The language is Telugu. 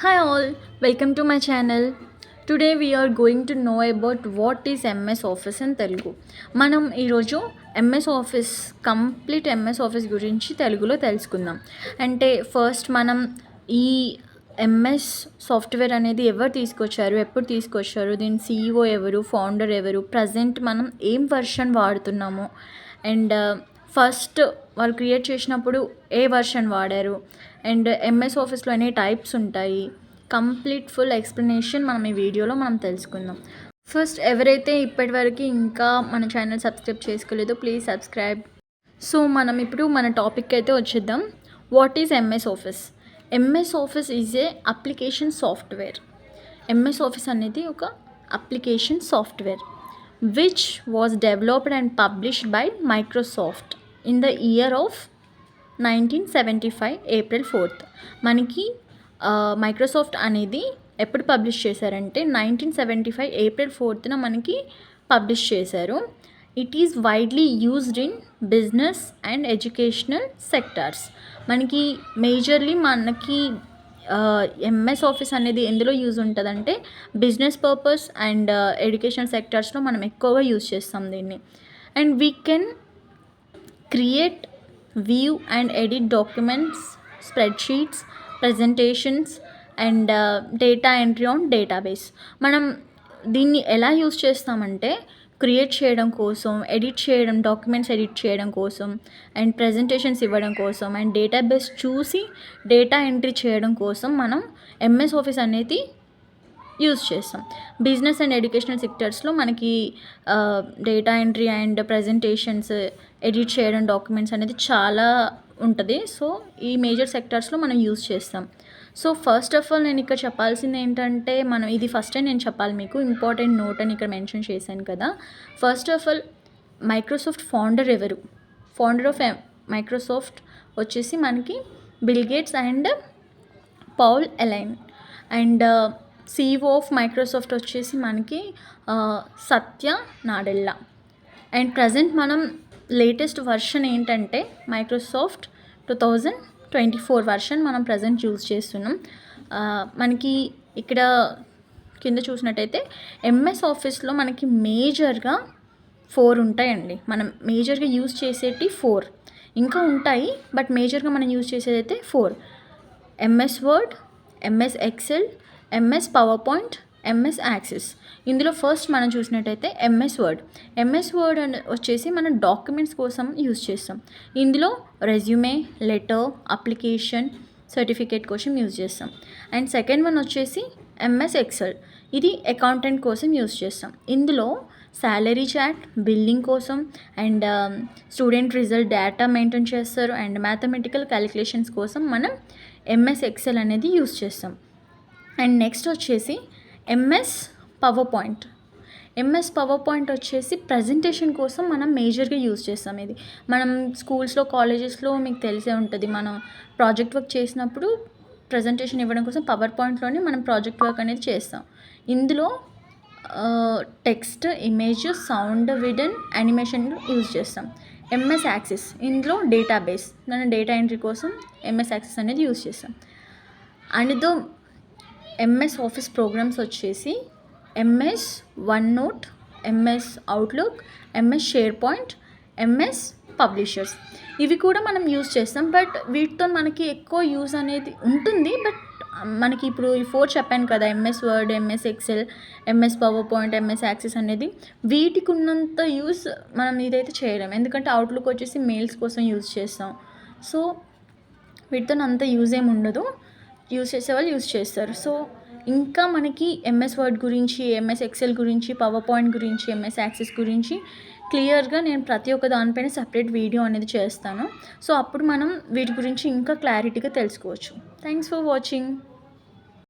Hi all, welcome to my channel. Today we're going to know about what what MS office in Telugu మనం ఈరోజు MS office complete MS office గురించి తెలుగులో తెలుసుకుందాం. అంటే ఫస్ట్ మనం ఈ ఎంఎస్ సాఫ్ట్వేర్ అనేది ఎవరు తీసుకొచ్చారు ఎప్పుడు తీసుకొచ్చారు దీని సీఈఓ ఎవరు ఫౌండర్ ఎవరు ప్రజెంట్ మనం ఏం వర్షన్ వాడుతున్నాము? అండ్ ఫస్ట్ వాళ్ళు క్రియేట్ చేసినప్పుడు ఏ వర్షన్ వాడారు? అండ్ ఎంఎస్ ఆఫీస్లో ఎన్ని టైప్స్ ఉంటాయి? కంప్లీట్ ఫుల్ ఎక్స్ప్లెనేషన్ మనం ఈ వీడియోలో మనం తెలుసుకుందాం. ఫస్ట్ ఎవరైతే ఇప్పటివరకు ఇంకా మన ఛానల్ సబ్స్క్రైబ్ చేసుకోలేదో ప్లీజ్ సబ్స్క్రైబ్. సో మనం ఇప్పుడు మన టాపిక్ అయితే వచ్చేద్దాం. What is MS Office MS Office is a application software MS Office అనేది ఒక application software which was developed and published by Microsoft in the year of nineteen seventy five April fourth మనకి మైక్రోసాఫ్ట్ అనేది ఎప్పుడు పబ్లిష్ చేశారంటే నైన్టీన్ సెవెంటీ ఫైవ్ ఏప్రిల్ ఫోర్త్న మనకి పబ్లిష్ చేశారు. It is widely used in business and educational sectors మనకి మేజర్లీ మనకి ఎంఎస్ ఆఫీస్ అనేది ఎందులో యూజ్ ఉంటుందంటే బిజినెస్ పర్పస్ అండ్ ఎడ్యుకేషన్ సెక్టార్స్లో మనం ఎక్కువగా యూజ్ చేస్తాం దీన్ని. And we can create view and edit documents spreadsheets presentations and data entry on database మనం దీన్ని ఎలా యూస్ చేస్తామంటే క్రియేట్ చేయడం కోసం ఎడిట్ చేయడం డాక్యుమెంట్స్ ఎడిట్ చేయడం కోసం అండ్ ప్రజెంటేషన్స్ ఇవ్వడం కోసం అండ్ డేటాబేస్ చూసి డేటా ఎంట్రీ చేయడం కోసం మనం ఎంఎస్ ఆఫీస్ అనేది యూజ్ చేస్తాం. బిజినెస్ అండ్ ఎడ్యుకేషనల్ సెక్టర్స్లో మనకి data entry and presentations edit చేయడం డాక్యుమెంట్స్ అనేది చాలా ఉంటుంది. సో ఈ మేజర్ సెక్టర్స్లో మనం యూజ్ చేస్తాం. సో ఫస్ట్ ఆఫ్ ఆల్ నేను ఇక్కడ చెప్పాల్సింది ఏంటంటే మనం ఇది ఫస్ట్ నేను చెప్పాలి మీకు ఇంపార్టెంట్ నోట్ అని ఇక్కడ మెన్షన్ చేశాను కదా. First of all Microsoft founder ఎవరు? ఫౌండర్ ఆఫ్ మైక్రోసాఫ్ట్ వచ్చేసి మనకి Bill Gates and Paul Allen. And CEO of Microsoft వచ్చేసి మనకి సత్య నాడెల్లా అండ్ ప్రజెంట్ మనం లేటెస్ట్ వర్షన్ ఏంటంటే Microsoft two thousand twenty four version మనం ప్రజెంట్ యూజ్ చేస్తున్నాం. మనకి ఇక్కడ కింద చూసినట్టయితే ఎంఎస్ ఆఫీస్లో మనకి మేజర్గా ఫోర్ ఉంటాయండి. మనం మేజర్గా యూజ్ చేసేటి ఫోర్ ఇంకా ఉంటాయి బట్ మేజర్గా మనం యూజ్ చేసేది అయితే four MS Word MS Excel MS PowerPoint MS Access ఇందులో ఫస్ట్ మనం చూసినట్టయితే ఎంఎస్ వర్డ్ ఎంఎస్ వర్డ్ వచ్చేసి మనం డాక్యుమెంట్స్ కోసం యూజ్ చేస్తాం. ఇందులో రెజ్యూమే లెటర్ అప్లికేషన్ సర్టిఫికేట్ కోసం యూజ్ చేస్తాం. అండ్ సెకండ్ వన్ వచ్చేసి ఎంఎస్ ఎక్సెల్ ఇది అకౌంటెంట్ కోసం యూజ్ చేస్తాం. ఇందులో శాలరీ చాట్ బిల్లింగ్ కోసం and student result data maintain చేస్తారు. అండ్ మ్యాథమెటికల్ క్యాలిక్యులేషన్స్ కోసం మనం ఎంఎస్ ఎక్సెల్ అనేది యూజ్ చేస్తాం. అండ్ నెక్స్ట్ వచ్చేసి MS PowerPoint MS PowerPoint వచ్చేసి ప్రజెంటేషన్ కోసం మనం మేజర్గా యూజ్ చేస్తాం ఇది. మనం స్కూల్స్లో కాలేజెస్లో మీకు తెలిసే ఉంటుంది. మనం ప్రాజెక్ట్ వర్క్ చేసినప్పుడు ప్రజెంటేషన్ ఇవ్వడం కోసం పవర్ పాయింట్లోనే మనం ప్రాజెక్ట్ వర్క్ అనేది చేస్తాం. ఇందులో text image sound video animation use చేస్తాం. ఎంఎస్ యాక్సెస్ ఇందులో డేటాబేస్ దాని డేటా ఎంట్రీ కోసం ఎంఎస్ యాక్సెస్ అనేది యూజ్ చేస్తాం. And though MS office programs వచ్చేసి MS OneNote MS Outlook MS SharePoint MS publishers ఇవి కూడా మనం యూజ్ చేస్తాం బట్ వీటితో మనకి ఎక్కువ యూజ్ అనేది ఉంటుంది బట్ మనకి ఇప్పుడు ఈ ఫోర్ చెప్పాను కదా MS Word MS Excel MS PowerPoint MS Access అనేది వీటికి ఉన్నంత యూస్ మనం ఇదైతే చేయలేం. ఎందుకంటే అవుట్లుక్ వచ్చేసి మెయిల్స్ కోసం యూజ్ చేస్తాం. సో వీటితో అంత యూజ్ ఏమి ఉండదు. యూజ్ చేసే వాళ్ళు యూజ్ చేస్తారు. సో ఇంకా మనకి ఎంఎస్ వర్డ్ గురించి ఎంఎస్ ఎక్సెల్ గురించి పవర్ పాయింట్ గురించి ఎంఎస్ యాక్సెస్ గురించి క్లియర్గా నేను ప్రతి ఒక్క దానిపైన సపరేట్ వీడియో అనేది చేస్తాను. సో అప్పుడు మనం వీటి గురించి ఇంకా క్లారిటీగా తెలుసుకోవచ్చు. Thanks for watching